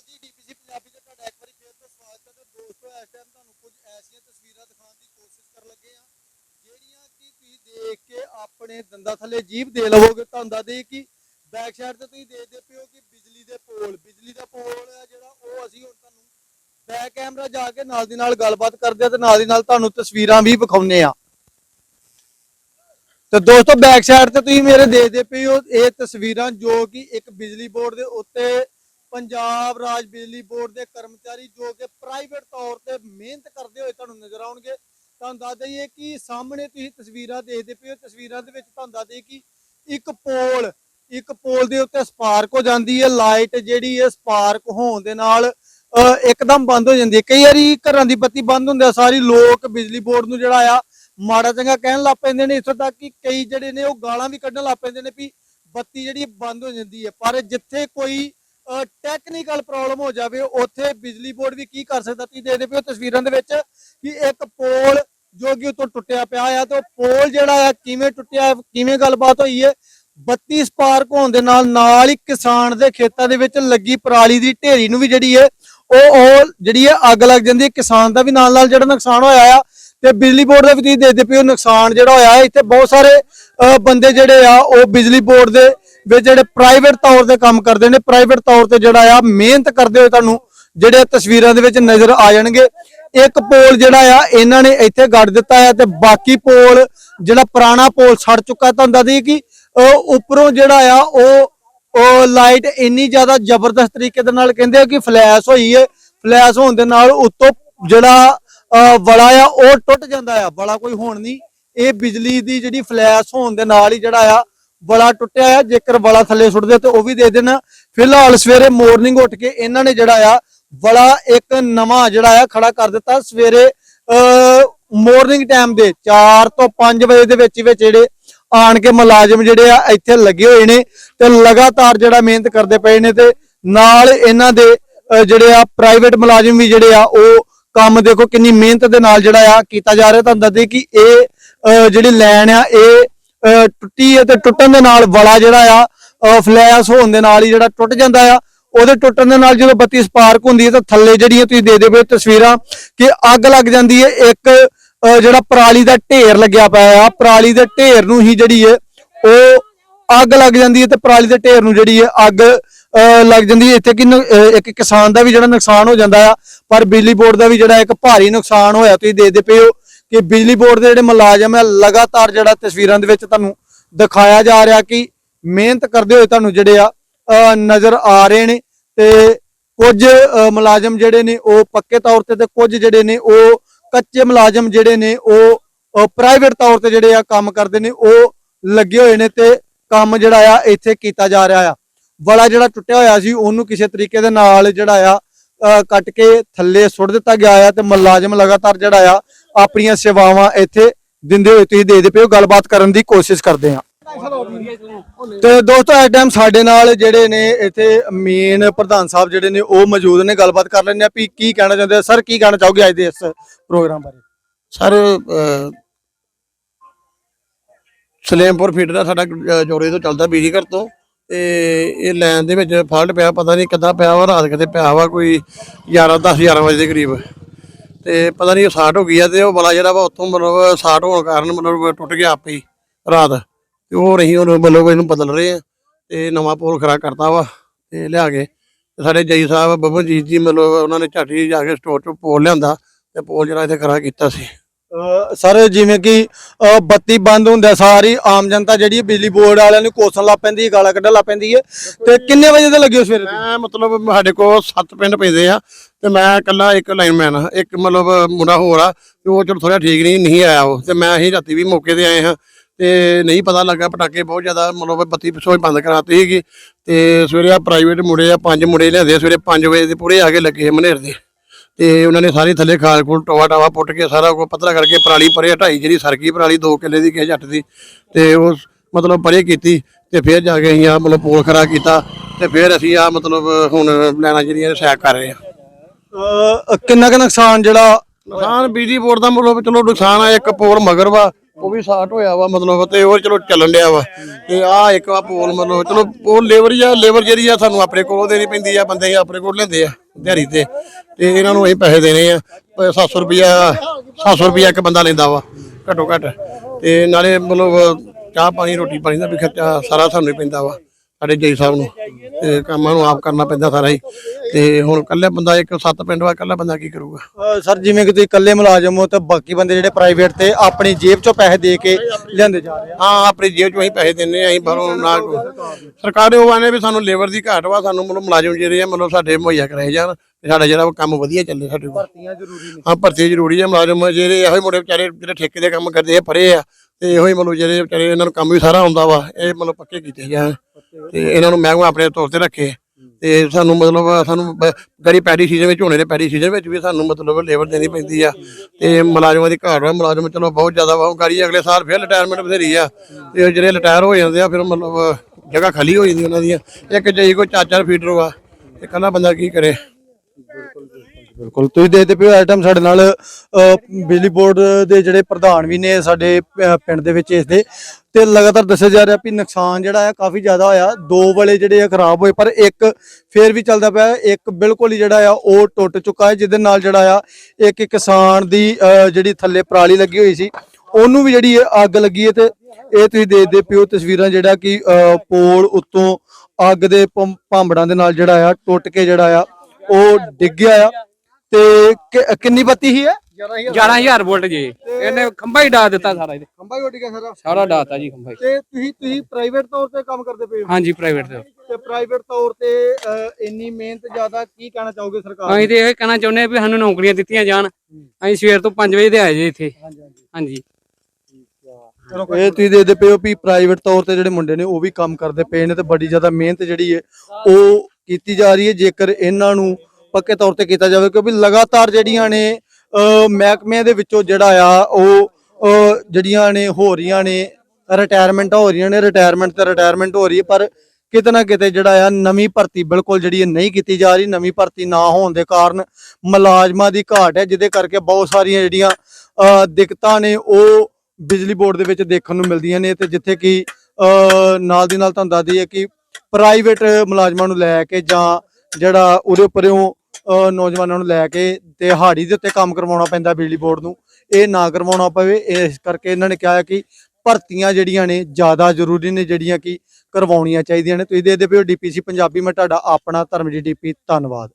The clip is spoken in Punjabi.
ਜੀ ਡੀਪੀਸੀ ਪੰਜਾਬੀ ਤੇ ਤੁਹਾਡਾ ਇੱਕ ਵਾਰੀ ਫੇਰ ਤੋਂ ਸਵਾਗਤ ਹੈ ਤੇ ਦੋਸਤੋ, ਇਸ ਟਾਈਮ ਤੁਹਾਨੂੰ ਕੁਝ ਐਸੀਆਂ ਤਸਵੀਰਾਂ ਦਿਖਾਉਣ ਦੀ ਕੋਸ਼ਿਸ਼ ਕਰਨ ਲੱਗੇ ਆ ਜਿਹੜੀਆਂ ਕਿ ਤੁਸੀਂ ਦੇਖ ਕੇ ਆਪਣੇ ਦੰਦਾਂ ਥੱਲੇ ਜੀਭ ਦੇ ਲਵੋਗੇ ਤੁਹਾਨੂੰ ਦੱਸ ਦੇਈਏ ਕਿ ਬੈਕ ਸਾਈਡ ਤੇ ਤੁਸੀਂ ਦੇਖਦੇ ਪਿਓ ਕਿ ਬਿਜਲੀ ਦੇ ਪੋਲ, ਬਿਜਲੀ ਦਾ ਪੋਲ ਹੈ ਜਿਹੜਾ, ਉਹ ਅਸੀਂ ਹੁਣ ਤੁਹਾਨੂੰ ਬੈਕ ਕੈਮਰਾ ਜਾ ਕੇ ਨਾਲ ਦੀ ਨਾਲ ਗੱਲਬਾਤ ਕਰਦੇ ਆ ਤੇ ਨਾਲ ਦੀ ਨਾਲ ਤੁਹਾਨੂੰ ਤਸਵੀਰਾਂ ਵੀ ਵਿਖਾਉਨੇ ਆ ਤੇ ਦੋਸਤੋ ਬੈਕ ਸਾਈਡ ਤੇ ਤੁਸੀਂ ਮੇਰੇ ਦੇਖਦੇ ਪਏ ਹੋ, ਇਹ ਤਸਵੀਰਾਂ ਜੋ ਕਿ ਇੱਕ ਬਿਜਲੀ ਬੋਰਡ ਦੇ ਉੱਤੇ ਪੰਜਾਬ ਰਾਜ ਬਿਜਲੀ ਬੋਰਡ ਦੇ ਕਰਮਚਾਰੀ ਜੋ ਕਿ ਪ੍ਰਾਈਵੇਟ ਤੌਰ ਤੇ ਮਿਹਨਤ ਕਰਦੇ ਹੋਏ ਤੁਹਾਨੂੰ ਨਜ਼ਰ ਆਉਣਗੇ। ਤੁਹਾਨੂੰ ਦੱਸ ਦਈਏ ਕਿ ਸਾਹਮਣੇ ਤੁਸੀਂ ਤਸਵੀਰਾਂ ਦੇਖਦੇ ਪਏ ਹੋ। ਤਸਵੀਰਾਂ ਦੇ ਵਿੱਚ ਤੁਹਾਨੂੰ ਦੱਸ ਦਈਏ ਕਿ ਇੱਕ ਪੋਲ ਇੱਕ ਪੋਲ ਦੇ ਉੱਤੇ ਸਪਾਰਕ ਹੋ ਜਾਂਦੀ ਹੈ। ਲਾਈਟ ਜਿਹੜੀ ਹੈ ਸਪਾਰਕ ਹੋਣ ਦੇ ਨਾਲ ਇੱਕਦਮ ਬੰਦ ਹੋ ਜਾਂਦੀ ਹੈ। ਕਈ ਵਾਰੀ ਘਰਾਂ ਦੀ ਬੱਤੀ ਬੰਦ ਹੁੰਦੀ ਹੈ। ਸਾਰੀ ਲੋਕ ਬਿਜਲੀ ਬੋਰਡ ਨੂੰ ਜਿਹੜਾ ਆ, ਮਾੜਾ ਚੰਗਾ ਕਹਿਣ ਲੱਗ ਪੈਂਦੇ ਨੇ। ਇੱਥੋਂ ਤੱਕ ਕਿ ਕਈ ਜਿਹੜੇ ਨੇ ਉਹ ਗਾਲਾਂ ਵੀ ਕੱਢਣ ਲੱਗ ਪੈਂਦੇ ਨੇ ਵੀ ਬੱਤੀ ਜਿਹੜੀ ਬੰਦ ਹੋ ਜਾਂਦੀ ਹੈ। ਪਰ ਜਿੱਥੇ ਕੋਈ ਟੈਕਨੀਕਲ ਪ੍ਰੋਬਲਮ ਹੋ ਜਾਵੇ, ਉੱਥੇ ਬਿਜਲੀ ਬੋਰਡ ਵੀ ਕੀ ਕਰ ਸਕਦਾ ਤੁਸੀਂ ਦੇਖਦੇ ਪਿਓ ਤਸਵੀਰਾਂ ਦੇ ਵਿੱਚ ਕਿ ਇੱਕ ਪੋਲ ਜੋ ਕਿ ਉਤੋਂ ਟੁੱਟਿਆ ਪਿਆ ਆ ਤੇ ਉਹ ਪੋਲ ਜਿਹੜਾ ਆ ਕਿਵੇਂ ਟੁੱਟਿਆ, ਕਿਵੇਂ ਗੱਲਬਾਤ ਹੋਈ ਹੈ ਬੱਤੀ ਸਪਾਰਕ ਹੋਣ ਦੇ ਨਾਲ ਨਾਲ ਹੀ ਕਿਸਾਨ ਦੇ ਖੇਤਾਂ ਦੇ ਵਿੱਚ ਲੱਗੀ ਪਰਾਲੀ ਦੀ ਢੇਰੀ ਨੂੰ ਵੀ ਜਿਹੜੀ ਹੈ ਉਹ ਉਹ ਜਿਹੜੀ ਹੈ ਅੱਗ ਲੱਗ ਜਾਂਦੀ ਹੈ ਕਿਸਾਨ ਦਾ ਵੀ ਨਾਲ ਨਾਲ ਜਿਹੜਾ ਨੁਕਸਾਨ ਹੋਇਆ ਆ ਤੇ ਬਿਜਲੀ ਬੋਰਡ ਦਾ ਵੀ ਤੁਸੀਂ ਦੇਖਦੇ ਪਿਓ ਨੁਕਸਾਨ ਜਿਹੜਾ ਹੋਇਆ ਹੈ ਇੱਥੇ ਬਹੁਤ ਸਾਰੇ ਬੰਦੇ ਜਿਹੜੇ ਆ, ਉਹ ਬਿਜਲੀ ਬੋਰਡ ਦੇ ਵੀ ਜਿਹੜੇ ਪ੍ਰਾਈਵੇਟ ਤੌਰ ਤੇ ਕੰਮ ਕਰਦੇ ਨੇ ਪ੍ਰਾਈਵੇਟ ਤੌਰ ਤੇ ਜਿਹੜਾ ਆ ਮਿਹਨਤ ਕਰਦੇ ਹੋਏ ਤੁਹਾਨੂੰ ਜਿਹੜੇ ਤਸਵੀਰਾਂ ਦੇ ਵਿੱਚ ਨਜ਼ਰ ਆ ਜਾਣਗੇ। ਇੱਕ ਪੋਲ ਜਿਹੜਾ ਆ ਇਹਨਾਂ ਨੇ ਇੱਥੇ ਗੱਡ ਦਿੱਤਾ ਆ ਤੇ ਬਾਕੀ ਪੋਲ ਜਿਹੜਾ ਪੁਰਾਣਾ ਪੋਲ ਸੜ ਚੁੱਕਾ ਤੁਹਾਨੂੰ ਦੱਸ ਦਈਏ ਕਿ ਉੱਪਰੋਂ ਜਿਹੜਾ ਆ ਉਹ ਉਹ ਲਾਈਟ ਇੰਨੀ ਜ਼ਿਆਦਾ ਜ਼ਬਰਦਸਤ ਤਰੀਕੇ ਦੇ ਨਾਲ ਕਹਿੰਦੇ ਆ ਕਿ ਫਲੈਸ਼ ਹੋਈ ਹੈ ਫਲੈਸ਼ ਹੋਣ ਦੇ ਨਾਲ ਉੱਤੋਂ ਜਿਹੜਾ ਅਹ, ਵੜਾ ਆ ਉਹ ਟੁੱਟ ਜਾਂਦਾ ਆ। ਵੜਾ ਕੋਈ ਹੋਣ ਨਹੀਂ। ਇਹ ਬਿਜਲੀ ਦੀ ਜਿਹੜੀ ਫਲੈਸ਼ ਹੋਣ ਦੇ ਨਾਲ ਹੀ ਜਿਹੜਾ ਆ ਵੜਾ ਟੁੱਟਿਆ ਆ, ਜੇਕਰ ਵੜਾ ਥੱਲੇ ਸੁੱਟਦੇ ਤੇ ਉਹ ਵੀ ਦੇ ਦੇਣ। ਫਿਲਹਾਲ ਸਵੇਰੇ ਮਾਰਨਿੰਗ ਉੱਠ ਕੇ ਇਹਨਾਂ ਨੇ ਜਿਹੜਾ ਆ ਵੜਾ ਇੱਕ ਨਵਾਂ ਜਿਹੜਾ ਆ ਖੜਾ ਕਰ ਦਿੱਤਾ। ਸਵੇਰੇ ਮਾਰਨਿੰਗ ਟਾਈਮ ਦੇ 4 ਤੋਂ 5 ਵਜੇ ਦੇ ਵਿੱਚ ਵਿੱਚ ਜਿਹੜੇ ਆਣ ਕੇ ਮੁਲਾਜ਼ਮ ਜਿਹੜੇ ਆ, ਇੱਥੇ ਲੱਗੇ ਹੋਏ ਨੇ ਤੇ ਲਗਾਤਾਰ ਜਿਹੜਾ ਮਿਹਨਤ ਕਰਦੇ ਪਏ ਨੇ ਤੇ ਨਾਲ ਇਹਨਾਂ ਦੇ ਜਿਹੜੇ ਆ ਪ੍ਰਾਈਵੇਟ ਮੁਲਾਜ਼ਮ ਵੀ ਜਿਹੜੇ ਆ, ਉਹ ਕੰਮ ਦੇਖੋ ਕਿੰਨੀ ਮਿਹਨਤ ਦੇ ਨਾਲ ਜਿਹੜਾ ਆ ਕੀਤਾ ਜਾ ਰਿਹਾ। ਤੁਹਾਨੂੰ ਦੱਸਦੇ ਕਿ ਇਹ ਜਿਹੜੀ ਲਾਈਨ ਆ, ਇਹ ਟੁੱਟੀ ਹੈ ਤੇ ਟੁੱਟਣ ਦੇ ਨਾਲ ਵਲਾ ਜਿਹੜਾ ਆ ਫਲੈਸ਼ ਹੋਣ ਦੇ ਨਾਲ ਹੀ ਜਿਹੜਾ ਟੁੱਟ ਜਾਂਦਾ ਆ ਉਹਦੇ ਟੁੱਟਣ ਦੇ ਨਾਲ ਜਦੋਂ ਬੱਤੀ ਸਪਾਰਕ ਹੁੰਦੀ ਹੈ ਤਾਂ ਥੱਲੇ ਜਿਹੜੀਆਂ ਤੁਸੀਂ ਦੇਖਦੇ ਪਏ ਤਸਵੀਰਾਂ ਕਿ ਅੱਗ ਲੱਗ ਜਾਂਦੀ ਹੈ ਇੱਕ ਜਿਹੜਾ ਪਰਾਲੀ ਦਾ ਢੇਰ ਲੱਗਿਆ ਪਿਆ ਆ ਪਰਾਲੀ ਦੇ ਢੇਰ ਨੂੰ ਹੀ ਜਿਹੜੀ ਹੈ ਉਹ ਅੱਗ ਲੱਗ ਜਾਂਦੀ ਹੈ ਤੇ ਪਰਾਲੀ ਦੇ ਢੇਰ ਨੂੰ ਜਿਹੜੀ ਹੈ ਅੱਗ ਅਹ, ਲੱਗ ਜਾਂਦੀ ਹੈ। ਇੱਥੇ ਕਿ ਇੱਕ ਕਿਸਾਨ ਦਾ ਵੀ ਜਿਹੜਾ ਨੁਕਸਾਨ ਹੋ ਜਾਂਦਾ ਆ ਪਰ ਬਿਜਲੀ ਬੋਰਡ ਦਾ ਵੀ ਜਿਹੜਾ ਇੱਕ ਭਾਰੀ ਨੁਕਸਾਨ ਹੋਇਆ ਤੁਸੀਂ ਦੇਖਦੇ ਪਏ ਹੋ ਕਿ ਬਿਜਲੀ ਬੋਰਡ ਦੇ ਜਿਹੜੇ ਮੁਲਾਜ਼ਮ ਹੈ, ਲਗਾਤਾਰ ਜਿਹੜਾ ਤਸਵੀਰਾਂ ਦੇ ਵਿੱਚ ਤੁਹਾਨੂੰ ਦਿਖਾਇਆ ਜਾ ਰਿਹਾ ਕਿ ਮਿਹਨਤ ਕਰਦੇ ਹੋਏ ਤੁਹਾਨੂੰ ਜਿਹੜੇ ਆ ਨਜ਼ਰ ਆ ਰਹੇ ਨੇ ਤੇ ਕੁਝ ਮੁਲਾਜ਼ਮ ਜਿਹੜੇ ਨੇ ਉਹ ਪੱਕੇ ਤੌਰ ਤੇ ਤੇ ਕੁਝ ਜਿਹੜੇ ਨੇ ਉਹ ਕੱਚੇ ਮੁਲਾਜ਼ਮ ਜਿਹੜੇ ਨੇ ਉਹ ਪ੍ਰਾਈਵੇਟ ਤੌਰ ਤੇ ਜਿਹੜੇ ਆ ਕੰਮ ਕਰਦੇ ਨੇ, ਉਹ ਲੱਗੇ ਹੋਏ ਨੇ ਤੇ ਕੰਮ ਜਿਹੜਾ ਆ ਇੱਥੇ ਕੀਤਾ ਜਾ ਰਿਹਾ ਆ। ਵਲਾ ਜਿਹੜਾ ਟੁੱਟਿਆ ਹੋਇਆ ਸੀ, ਉਹਨੂੰ ਕਿਸੇ ਤਰੀਕੇ ਦੇ ਨਾਲ ਜਿਹੜਾ ਆ ਕੱਟ ਕੇ ਥੱਲੇ ਸੁੱਟ ਦਿੱਤਾ ਗਿਆ ਆ ਤੇ ਮੁਲਾਜ਼ਮ ਲਗਾਤਾਰ ਜਿਹੜਾ ਆ ਆਪਣੀਆਂ ਸੇਵਾਵਾਂ ਇੱਥੇ ਦਿੰਦੇ ਹੋਏ ਤੁਸੀਂ ਦੇਖਦੇ ਪਏ ਹੋ ਗੱਲਬਾਤ ਕਰਨ ਦੀ ਕੋਸ਼ਿਸ਼ ਕਰਦੇ ਆ ਤੇ ਦੋਸਤੋ ਇਸ ਟਾਈਮ ਸਾਡੇ ਨਾਲ ਜਿਹੜੇ ਨੇ ਇੱਥੇ ਮੇਨ ਪ੍ਰਧਾਨ ਸਾਹਿਬ ਜਿਹੜੇ ਨੇ ਉਹ ਮੌਜੂਦ ਨੇ। ਗੱਲਬਾਤ ਕਰ ਲੈਂਦੇ ਆ ਵੀ ਕੀ ਕਹਿਣਾ ਚਾਹੁੰਦੇ ਆ। ਸਰ ਕੀ ਕਹਿਣਾ ਚਾਹੋਗੇ ਅੱਜ ਦੇ ਇਸ ਪ੍ਰੋਗਰਾਮ ਬਾਰੇ? ਸਰ ਸਲੇਮਪੁਰ ਫੀਡ ਦਾ ਸਾਡਾ ਅਹ, ਜੋੜੇ ਤੋਂ ਚੱਲਦਾ ਬਿਜਲੀ ਘਰ ਤੋਂ। ਤੇ ਇਹ ਲਾਈਨ ਦੇ ਵਿੱਚ ਫਾਲਟ ਪਿਆ ਪਤਾ ਨਹੀਂ ਕਿੱਦਾਂ ਪਿਆ ਵਾ ਰਾਤ ਕਿਤੇ ਪਿਆ ਵਾ ਕੋਈ 11 10 11 ਵਜੇ ਦੇ ਕਰੀਬ। ਤੇ ਪਤਾ ਨਹੀਂ ਸਾਟ ਹੋ ਗਈ ਆ ਤੇ ਉਹ ਬਲਾ ਜਿਹੜਾ ਵਾ ਉੱਥੋਂ ਮਤਲਬ ਸਾਟ ਹੋਣ ਕਾਰਨ ਮਤਲਬ ਟੁੱਟ ਗਿਆ ਆਪੇ ਹੀ ਰਾਤ। ਤੇ ਉਹ ਰਹੀ ਉਹਨੂੰ ਮਤਲਬ ਇਹਨੂੰ ਬਦਲ ਰਹੇ ਆ ਤੇ ਨਵਾਂ ਪੋਲ ਖਰਾ ਕਰਤਾ ਵਾ ਤੇ ਲਿਆ ਕੇ। ਸਾਡੇ ਜਈ ਸਾਹਿਬ, ਬੱਬਨਜੀਤ ਜੀ ਮਤਲਬ ਉਹਨਾਂ ਨੇ ਝਾਟੀ ਜਾ ਕੇ ਸਟੋਰ ਤੋਂ ਪੋਲ ਲਿਆਂਦਾ ਤੇ ਪੋਲ ਜਿਹੜਾ ਇੱਥੇ ਖੜਾ ਕੀਤਾ ਸੀ। ਸਰ ਜਿਵੇਂ ਕਿ ਬੱਤੀ ਬੰਦ ਹੁੰਦਾ ਸਾਰੀ ਆਮ ਜਨਤਾ ਜਿਹੜੀ ਹੈ ਬਿਜਲੀ ਬੋਰਡ ਵਾਲਿਆਂ ਨੂੰ ਕੋਸਣ ਲੱਗ ਪੈਂਦੀ ਹੈ ਗਾਲਾਂ ਕੱਢਣ ਲੱਗ ਪੈਂਦੀ ਹੈ ਤੇ ਕਿੰਨੇ ਵਜੇ ਤੇ ਲੱਗੇ ਸਵੇਰੇ ਮੈਂ ਮਤਲਬ ਸਾਡੇ ਕੋਲ ਸੱਤ ਪਿੰਡ ਪੈਂਦੇ ਆ ਤੇ ਮੈਂ ਇਕੱਲਾ ਇੱਕ ਲਾਈਨਮੈਨ ਆ। ਇੱਕ ਮਤਲਬ ਮੁੰਡਾ ਹੋਰ ਆ ਤੇ ਉਹ ਚਲੋ ਥੋੜਾ ਠੀਕ ਨਹੀਂ ਨਹੀਂ ਆਇਆ ਉਹ। ਤੇ ਮੈਂ ਅਸੀਂ ਰਾਤੀ ਵੀ ਮੌਕੇ ਤੇ ਆਏ ਹਾਂ ਤੇ ਨਹੀਂ ਪਤਾ ਲੱਗਾ ਪਟਾਕੇ ਬਹੁਤ ਜ਼ਿਆਦਾ ਮਤਲਬ ਬੱਤੀ ਪਿੱਛੋਂ ਬੰਦ ਕਰਾਤੀ ਸੀਗੀ। ਤੇ ਸਵੇਰੇ ਆ ਪ੍ਰਾਈਵੇਟ ਮੁੰਡੇ ਆ ਪੰਜ ਮੁੰਡੇ ਲਿਆਂਦੇ ਸਵੇਰੇ 5 ਵਜੇ ਦੇ ਪੂਰੇ ਆ ਕੇ ਲੱਗੇ ਮਨੇਰ ਦੇ। ਤੇ ਉਹਨਾਂ ਨੇ ਸਾਰੀ ਥੱਲੇ ਖਾਲ ਖੂਲ ਟੋਆ ਟਾਵਾ ਪੁੱਟ ਕੇ ਸਾਰਾ ਕੁਝ ਪਤਲਾ ਕਰਕੇ ਪਰਾਲੀ ਪਰੇ ਹਟਾਈ ਜਿਹੜੀ ਸਰਕੀ ਪਰਾਲੀ 2 ਕਿੱਲੇ ਦੀ ਕਿਸੇ ਜੱਟ ਦੀ ਤੇ ਉਹ ਮਤਲਬ ਪਰੇ ਕੀਤੀ ਤੇ ਫਿਰ ਜਾ ਕੇ ਅਸੀਂ ਆ ਮਤਲਬ ਪੋਲ ਖੜਾ ਕੀਤਾ ਤੇ ਫਿਰ ਅਸੀਂ ਆ ਮਤਲਬ ਹੁਣ ਲੈਣਾ ਜਿਹੜੀਆਂ ਸੈਕ ਕਰ ਰਹੇ ਆ ਕਿੰਨਾ ਕੁ ਨੁਕਸਾਨ ਜਿਹੜਾ ਨੁਕਸਾਨ ਬਿਜਲੀ ਬੋਰਡ ਦਾ ਮਤਲਬ ਚਲੋ ਨੁਕਸਾਨ ਆ ਇੱਕ ਪੋਲ ਮਗਰ ਵਾ ਉਹ ਵੀ ਸਾਟ ਹੋਇਆ ਵਾ, ਮਤਲਬ ਤੇ ਉਹ ਚਲੋ ਚੱਲਣ ਡਿਆ ਵਾ। ਤੇ ਆ ਇੱਕ ਆ ਪੋਲ ਮਤਲਬ, ਚਲੋ ਉਹ ਲੇਬਰ ਜਾਂ ਲੇਬਰ ਜਿਹੜੀ ਆ ਸਾਨੂੰ ਆਪਣੇ ਕੋਲੋਂ ਦੇਣੀ ਪੈਂਦੀ ਆ, ਬੰਦੇ ਆਪਣੇ ਕੋਲ ਲੈਂਦੇ ਆ ਦਿਹਾੜੀ ਤੇ। ਤੇ ਇਹਨਾਂ ਨੂੰ ਅਸੀਂ ਪੈਸੇ ਦੇਣੇ ਆ 700 ਰੁਪਿਆ 700 ਰੁਪਿਆ ਇੱਕ ਬੰਦਾ ਲੈਂਦਾ ਵਾ, ਘੱਟੋ ਘੱਟ। ਤੇ ਨਾਲੇ ਮਤਲਬ ਚਾਹ ਪਾਣੀ, ਰੋਟੀ ਪਾਣੀ ਦਾ ਵੀ ਖਰਚਾ ਸਾਰਾ ਸਾਨੂੰ ਹੀ ਪੈਂਦਾ ਵਾ, ਸਾਡੇ ਜੈ ਸਾਹਿਬ ਨੂੰ। ਕੰਮਾਂ ਨੂੰ ਆਪ ਕਰਨਾ ਪੈਂਦਾ ਸਾਰਾ ਹੀ। ਤੇ ਹੁਣ ਇਕੱਲੇ ਬੰਦਾ ਇੱਕ ਸੱਤ ਪਿੰਡ ਵਾ ਇਕੱਲਾ ਬੰਦਾ ਕੀ ਕਰੂਗਾ? ਸਰ ਜਿਵੇਂ ਕਿ ਤੁਸੀਂ ਇਕੱਲੇ ਮੁਲਾਜ਼ਮ ਹੋ ਤਾਂ ਬਾਕੀ ਬੰਦੇ ਜਿਹੜੇ ਪ੍ਰਾਈਵੇਟ ਤੇ ਆਪਣੀ ਜੇਬ ਚੋਂ ਪੈਸੇ ਦੇ ਕੇ ਲਿਆਂਦੇ ਜਾ ਰਹੇ ਆ। ਹਾਂ ਆਪਣੀ ਜੇਬ ਚੋਂ ਅਸੀਂ ਪੈਸੇ ਦਿੰਨੇ ਆ ਅਸੀਂ ਬਾਹਰੋਂ ਨਾ ਸਰਕਾਰ ਦੇ ਉਹ ਆਨੇ ਵੀ ਸਾਨੂੰ ਲੇਬਰ ਦੀ ਘਾਟ ਵਾ ਸਾਨੂੰ ਮਤਲਬ ਮੁਲਾਜ਼ਮ ਜਿਹੜੇ ਆ ਮਤਲਬ ਸਾਡੇ ਮੁਹੱਈਆ ਕਰਾਏ ਜਾਣ ਤੇ ਸਾਡਾ ਜਿਹੜਾ ਕੰਮ ਵਧੀਆ ਚੱਲੇ ਸਾਡੇ ਕੋਲ। ਭਰਤੀਆਂ ਜ਼ਰੂਰੀ ਨੇ। ਹਾਂ ਭਰਤੀ ਜ਼ਰੂਰੀ ਹੈ ਮੁਲਾਜ਼ਮ ਜਿਹੜੇ ਇਹੋ ਹੀ ਮੁੰਡੇ ਵਿਚਾਰੇ ਜਿਹੜੇ ਠੇਕੇ ਦੇ ਕੰਮ ਕਰਦੇ ਆ ਪਰੇ ਆ ਤੇ ਇਹੋ ਹੀ ਮਤਲਬ ਜਿਹੜੇ ਵਿਚਾਰੇ ਇਹਨਾਂ ਨੂੰ ਕੰਮ ਵੀ ਸਾਰਾ ਆਉਂਦਾ ਵਾ, ਇਹ ਮਤਲਬ ਪੱਕੇ ਕੀਤੇ ਜਾਣ ਤੇ ਇਹਨਾਂ ਨੂੰ ਮਹਿਕਮਾ ਆਪਣੇ ਤੌਰ ਤੇ ਰੱਖੇ। ਤੇ ਸਾਨੂੰ ਮਤਲਬ ਸਾਨੂੰ ਬ- ਗੜੀ ਪੈਡੀ ਸੀਜ਼ਨ ਵਿੱਚ ਹੋਣੇ ਦੇ ਪੈਡੀ ਸੀਜ਼ਨ ਵਿੱਚ ਵੀ ਸਾਨੂੰ ਮਤਲਬ ਲੇਬਰ ਦੇਣੀ ਪੈਂਦੀ ਆ। ਤੇ ਮੁਲਾਜ਼ਮਾਂ ਦੀ ਘਾਟ ਵਾ, ਮੁਲਾਜ਼ਮ ਚਲੋ ਬਹੁਤ ਜ਼ਿਆਦਾ ਵਾ ਗਾੜੀ ਅਗਲੇ ਸਾਲ ਫਿਰ ਰਿਟਾਇਰਮੈਂਟ ਬਥੇਰੀ ਆ। ਤੇ ਜਿਹੜੇ ਰਿਟਾਇਰ ਹੋ ਜਾਂਦੇ ਆ, ਫਿਰ ਮਤਲਬ ਜਗ੍ਹਾ ਖਾਲੀ ਹੋ ਜਾਂਦੀ ਉਹਨਾਂ ਦੀਆਂ। ਇੱਕ ਜੇ ਕੋਈ ਚਾਰ ਚਾਰ ਫੀਡਰ ਵਾ, ਤੇ ਕੱਲਾ ਬੰਦਾ ਕੀ ਕਰੇ? ਬਿਲਕੁਲ। ਤੁਸੀਂ ਦੇਖਦੇ ਪਿਓ ਆਈਟਮ ਸਾਡੇ ਨਾਲ ਅ, ਬਿਜਲੀ ਬੋਰਡ ਦੇ ਜਿਹੜੇ ਪ੍ਰਧਾਨ ਵੀ ਨੇ ਸਾਡੇ ਅ, ਪਿੰਡ ਦੇ ਵਿੱਚ ਇਸ ਦੇ। ਤੇ ਲਗਾਤਾਰ ਦੱਸਿਆ ਜਾ ਰਿਹਾ ਵੀ ਨੁਕਸਾਨ ਜਿਹੜਾ ਹੈ ਕਾਫੀ ਜ਼ਿਆਦਾ ਹੋਇਆ। ਦੋ ਵਾਲੇ ਜਿਹੜੇ ਆ ਖਰਾਬ ਹੋਏ ਪਰ ਇੱਕ ਫੇਰ ਵੀ ਚੱਲਦਾ ਪਿਆ। ਇੱਕ ਬਿਲਕੁਲ ਹੀ ਜਿਹੜਾ ਆ ਉਹ ਟੁੱਟ ਚੁੱਕਾ ਹੈ ਜਿਹਦੇ ਨਾਲ ਜਿਹੜਾ ਆ ਇੱਕ ਕਿਸਾਨ ਦੀ ਅ, ਜਿਹੜੀ ਥੱਲੇ ਪਰਾਲੀ ਲੱਗੀ ਹੋਈ ਸੀ ਉਹਨੂੰ ਵੀ ਜਿਹੜੀ ਇਹ ਅੱਗ ਲੱਗੀ ਹੈ ਤੇ ਇਹ ਤੁਸੀਂ ਦੇਖਦੇ ਪਿਓ ਤਸਵੀਰਾਂ ਜਿਹੜਾ ਕਿ ਅ, ਪੋਲ ਉੱਤੋਂ ਅੱਗ ਦੇ ਭੰ- ਭਾਂਬੜਾਂ ਦੇ ਨਾਲ ਜਿਹੜਾ ਆ ਟੁੱਟ ਕੇ ਜਿਹੜਾ ਆ ਉਹ ਡਿੱਗਿਆ ਆ। ਤੇ ਕਿ- ਕਿੰਨੀ ਬੱਤੀ ਹੀ ਹੈ 11000 11000 ਵੋਲਟ ਜੀ। ਇਹਨੇ ਖੰਭਾ ਹੀ ਡਾ ਦਿੱਤਾ ਸਾਰਾ ਇਹਦੇ ਖੰਭਾ ਹੀ ਉੱਡ ਗਿਆ ਸਾਰਾ? ਸਾਰਾ ਡਾਤਾ ਜੀ ਖੰਭਾ ਹੀ। ਤੇ ਤੁਸੀਂ ਤੁਸੀਂ ਪ੍ਰਾਈਵੇਟ ਤੌਰ ਤੇ ਕੰਮ ਕਰਦੇ ਪਏ ਹੋ? ਹਾਂਜੀ ਪ੍ਰਾਈਵੇਟ ਤੇ ਤੇ ਪ੍ਰਾਈਵੇਟ ਤੌਰ ਤੇ ਇੰਨੀ ਮਿਹਨਤ ਜ਼ਿਆਦਾ ਕੀ ਕਹਿਣਾ ਚਾਹੋਗੇ ਸਰਕਾਰ ਅਸੀਂ ਤੇ ਇਹ ਕਹਿਣਾ ਚਾਹੁੰਦੇ ਆ ਵੀ ਸਾਨੂੰ ਨੌਕਰੀਆਂ ਦਿੱਤੀਆਂ ਜਾਣ। ਅਸੀਂ ਸਵੇਰ ਤੋਂ 5 ਵਜੇ ਦੇ ਆਏ ਜੇ ਇੱਥੇ। ਹਾਂਜੀ ਹਾਂਜੀ। ਹਾਂਜੀ। ਇਹ ਤੁਸੀਂ ਦੇਖਦੇ ਪਏ ਹੋ ਵੀ ਪ੍ਰਾਈਵੇਟ ਤੌਰ ਤੇ ਜਿਹੜੇ ਮੁੰਡੇ ਨੇ ਉਹ ਵੀ ਕੰਮ ਕਰਦੇ ਪਏ ਨੇ ਤੇ ਬੜੀ ਜ਼ਿਆਦਾ ਮਿਹਨਤ ਜਿਹੜੀ ਹੈ ਉਹ ਕੀਤੀ ਜਾ ਰਹੀ ਹੈ। ਜੇਕਰ ਇਹਨਾਂ ਨੂੰ ਪੱਕੇ ਤੌਰ ਤੇ ਕੀਤਾ ਜਾਵੇ ਕਿਉਂਕਿ ਲਗਾਤਾਰ ਜਿਹੜੀਆਂ ਨੇ ਅ, ਮਹਿਕਮਿਆਂ ਦੇ ਵਿੱਚੋਂ ਜਿਹੜਾ ਆ ਉਹ ਜਿਹੜੀਆਂ ਨੇ ਹੋ ਰਹੀਆਂ ਨੇ ਰਿਟਾਇਰਮੈਂਟ ਹੋ ਰਹੀਆਂ ਨੇ ਰਿਟਾਇਰਮੈਂਟ ਤੇ ਰਿਟਾਇਰਮੈਂਟ ਹੋ ਰਹੀ ਹੈ ਪਰ ਕਿਤੇ ਨਾ ਕਿਤੇ ਜਿਹੜਾ ਆ ਨਵੀਂ ਭਰਤੀ ਬਿਲਕੁਲ ਜਿਹੜੀ ਨਹੀਂ ਕੀਤੀ ਜਾ ਰਹੀ ਨਵੀਂ ਭਰਤੀ ਨਾ ਹੋਣ ਦੇ ਕਾਰਨ ਮੁਲਾਜ਼ਮਾਂ ਦੀ ਘਾਟ ਹੈ ਜਿਹਦੇ ਕਰਕੇ ਬਹੁਤ ਸਾਰੀਆਂ ਜਿਹੜੀਆਂ ਦਿੱਕਤਾਂ ਨੇ ਉਹ ਬਿਜਲੀ ਬੋਰਡ ਦੇ ਵਿੱਚ ਦੇਖਣ ਨੂੰ ਮਿਲਦੀਆਂ ਨੇ ਤੇ ਜਿੱਥੇ ਕਿ ਨਾਲ ਦੀ ਨਾਲ ਤੁਹਾਨੂੰ ਦੱਸਦੀ ਹੈ ਕਿ ਪ੍ਰਾਈਵੇਟ ਮੁਲਾਜ਼ਮਾਂ ਨੂੰ ਲੈ ਕੇ ਜਾਂ ਜਿਹੜਾ ਉਹਦੇ ਉੱਪਰੋਂ ਨੌਜਵਾਨਾਂ ਨੂੰ ਲੈ ਕੇ ਦਿਹਾੜੀ ਦੇ ਉੱਤੇ ਕੰਮ ਕਰਵਾਉਣਾ ਪੈਂਦਾ ਬਿਜਲੀ ਬੋਰਡ ਨੂੰ। ਇਹ ਨਾ ਕਰਵਾਉਣਾ ਪਵੇ ਇਸ ਕਰਕੇ ਇਹਨਾਂ ਨੇ ਕਿਹਾ ਕਿ ਭਰਤੀਆਂ ਜਿਹੜੀਆਂ ਨੇ ਜ਼ਿਆਦਾ ਜ਼ਰੂਰੀ ਨੇ ਜਿਹੜੀਆਂ ਕਿ ਕਰਵਾਉਣੀਆਂ ਚਾਹੀਦੀਆਂ ਨੇ। ਤੁਸੀਂ ਦੇਖਦੇ ਪਿਓ ਡੀਪੀਸੀ ਪੰਜਾਬੀ, ਮੈਂ ਤੁਹਾਡਾ ਆਪਣਾ ਧਰਮਜੀਤ ਡੀਪੀ, ਧੰਨਵਾਦ।